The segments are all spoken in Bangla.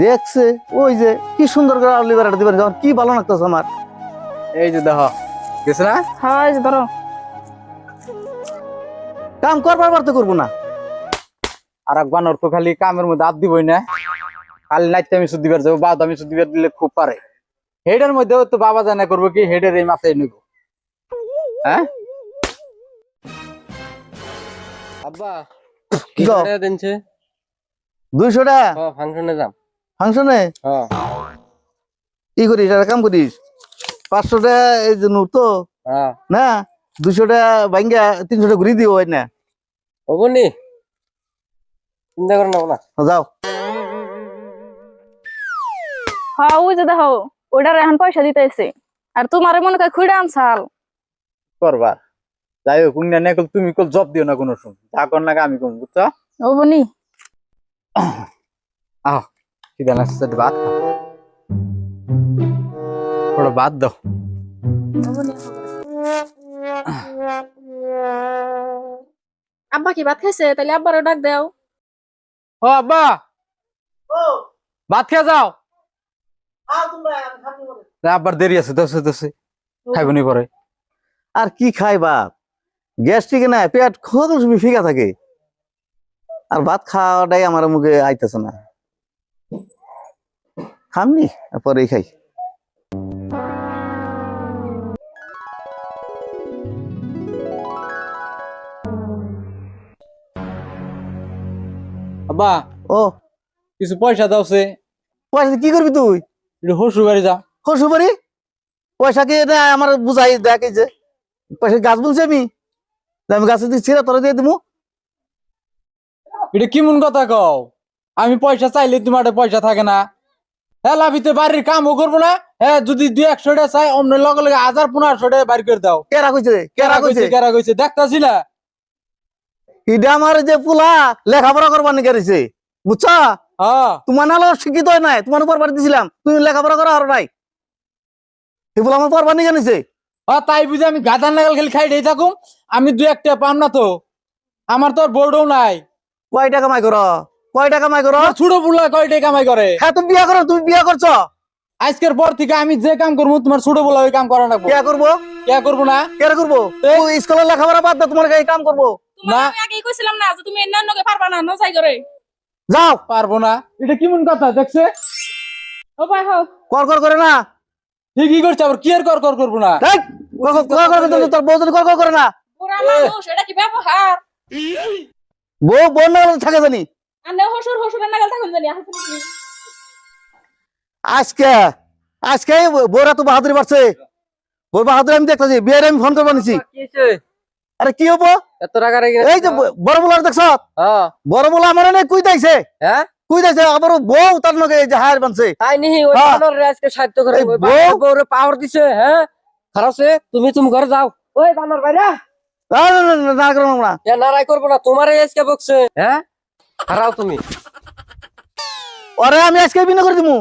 দেখছে? ওই যে কি সুন্দর করে আলু বেড়াটা দিবেন যখন কি ভালো লাগতেছে আমার। এই যে দেখো গেছে না? হয় যে ধরো। কাম করবার পারতে করব না। আর এক বানর তো খালি কামের মধ্যে হাত দিবই না। খালি নাইতে আমি সুদ দিবার যাব বাদ আমি সুদ দিবার দিলে খুব পারে। হেডের মধ্যেও তো বাবা জানা করব কি হেডের এই মাথায় নিব হ্যাঁ? আব্বা কি কও? টাকা দিনছে দুইশো টাকা? ও ফাংশনে যাম। ফাংশনে? হ্যাঁ কি করিস একটা কাম করিস। পাঁচশো টাকা এই যে নোট তো হ্যাঁ না? দুশো টাকা ভাঙ্গা তিনশো টাকা ঘুরি দিও হয় না? ওগুনি চিন্তা করে নেব না যাও। হ্যাঁ ওই যে দেখো ওইটার এখন পয়সা দিতেছে। আর তোমার মনে করে খুঁড়ে আনছাল। করবা। যাই হোক কুন্যা না কল তুমি কল জব দিও না কোনো সময়। যা কর না আমি কম বুঝছ? ও বনি। আহ কি দেন আসছে ভাত খা। থোড়া ভাত দাও। আব্বা কি ভাত খাইছে? তাহলে আব্বারও ডাক দাও। ও আব্বা! ভাত খেয়ে যাও। আব্বার দেরি আছে দশে দশে খাইব নি পরে। আর কি খাই ভাত গ্যাস্ট্রিক না পেট খোদ তুমি ফিকা থাকে। আর ভাত খাওয়াটাই আমার মুখে আইতেছে না। খামনি পরেই খাই। আব্বা ও। কিছু পয়সা দাও সে পয়সা কি করবি তুই? একটু হসু বাড়ি যা। খুশু বাড়ি? পয়সা কি এটা আমার বুঝাই দেখ যে? পয়সা গাছ বলছি আমি? আমি গাছে দিচ্ছি তোরা দিয়ে দিবো এটা কেমন কথা কও? আমি পয়সা চাইলে তোমার পয়সা থাকে না। হ্যাঁ লাভিতে বাড়ির কামও করব না। হ্যাঁ যদি দুই একশো টাকা চাই অন্য লগে লগে হাজার পনেরোশো টাকা বাড়ি করে দাও। কেরা কইছে কেরা কইছে? কেরা কইছে? দেখতাছি না। এটা আমার যে পোলা লেখাপড়া করবার নিকে রয়েছে বুঝছা? হ্যাঁ। তোমার নালো শিক্ষিত হয় নাই তোমার উপর বাড়ি দিছিলাম। তুমি লেখাপড়া করা আর নাই। এই পোলা আমার পরবার নিকে নিছে তাই বুঝে আমি গাদার নাগাল খালি খাই দিয়ে থাকুম। আমি দুই একটা পাম না তো। আমার তো আর বোর্ডও নাই। কয় টাকা কামাই করো? কয় টাকা কামাই করো? ছোট বুলা কয়টাই কামাই করে? হ্যাঁ তুমি বিয়া করো তুমি বিয়া করছ? আজকের পর থেকে আমি যে কাম করব তোমার ছোট বুলা ওই কাম করা লাগবো। বিয়া করব? কে করব না। কেরা করব? তুই স্কুলের লেখাপড়া বাদ দাও তোমার এই কাম করব। না। আমি আগেই কইছিলাম না যে তুমি নগে পারবা না নজাই করে। যাও। পারব না। এটা কেমন কথা দেখছে? ও ভাই হও। কর কর করে না। ঠিকই করছে? আবার কি আর কর কর করব না? কর কর কর কর তোর বউ যদি কর কর করে না। পুরা মানুষ এটা কি ব্যবহার? বউ বোন না থাকে জানি। আর নে হসুর হসুরের নাগাল থাকুন জানি আজকে আজকে বউরা তো বাহাদুরি বাড়ছে বউর বাহাদুরি আমি দেখতেছি বিয়ের আমি ফোন করব নিছি। আরে কি হব? এই যে বড় বলার দেখছ? হ্যাঁ। বড় বলা আমার নেই কুই দাইছে হ্যাঁ? বউ তার যে হায়ার বানছে। তাই নিহি ওই। বানর রে আজকে সাহায্য করে বউ? বউরে পাওয়ার দিছে হ্যাঁ? খারাপ তুমি তুমি ঘরে যাও। ওই বানর ভাইরা না, না, না, না, না না এ নারাই করব না তোমার আজকে বকছে হ্যাঁ? তুমি। আমি আজকে বিনা করে দিমু।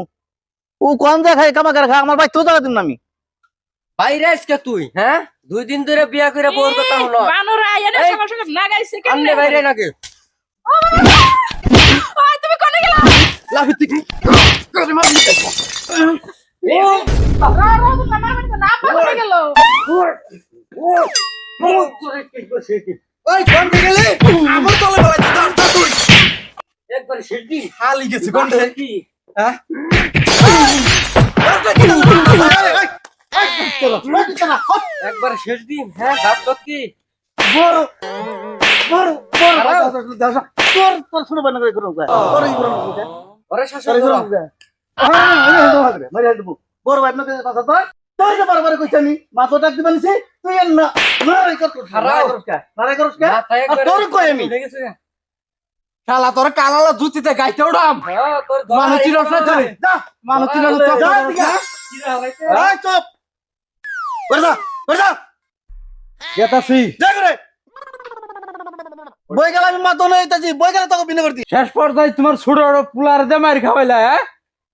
ও কোন যা খাই কামা করে খা আমার বাইক তো জায়গা দিন না আমি। বাইরে আজকে তুই হ্যাঁ? দুই দিন ধরে বিয়া করে বউর কথা হলো বানর আইয়া না এই, সকাল সকাল কেন বাইরে নাকি একবার সিদ্ধি হালি গেছে কোন সিদ্ধি হ্যাঁ একবার শেষ দিন হ্যাঁ সাপ সত্যি বড় বড় বড় তোর তোর ছোট বানা করে করো তোর ওরে শাসন করো হ্যাঁ আমি মারি বড় ভাই আপনাকে কথা তোর তোর যে বারবার কইছ মাথা ডাক দিবানি সে তুই না না কর কর করস কা না করস কা আর তোর কই আমি শালা তোর কালালা জুতিতে গাইতে উঠাম হ্যাঁ, মানুষ ধরা চিরস না তোরে যা মানুষ ধরা চিরস হইল। যা দিকে কিরা হইছে? এই চুপ করে যা করে যা গেতাছি যা করে বই গেল আমি মাথা নই তাজি বই গেল তোকে বিনা করতি। শেষ পর্যায়ে তোমার ছোট পুলার দে মার খাওয়াইলা হ্যাঁ?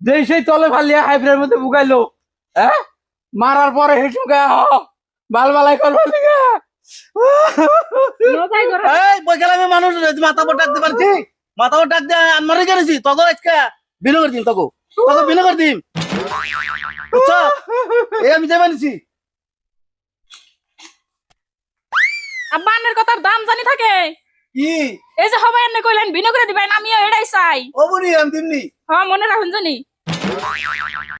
যেই সেই তলে ফালিয়া হাইব্রের মধ্যে বুকাইলো হ্যাঁ? মারার পরে হেসু গা বাল বালাই করবার দিকে এই বই গেলাম মানুষ মাথা পর ডাকতে পারছি? মাথা পর ডাক দিয়ে আনমারি করেছি তখন আজকে বিনয় করে দিন তখন তখন বিনয় করে দিন বুঝছ? এই আমি যাই আব্বা আন্নের কথার দাম জানি থাকে। কি? এই যে সবাই এনে কইলেন বিনয় করে দিবেন আমিও এটাই চাই। বুড়ি আমি দিমনি হ্যাঁ মনে রাখুন জানি।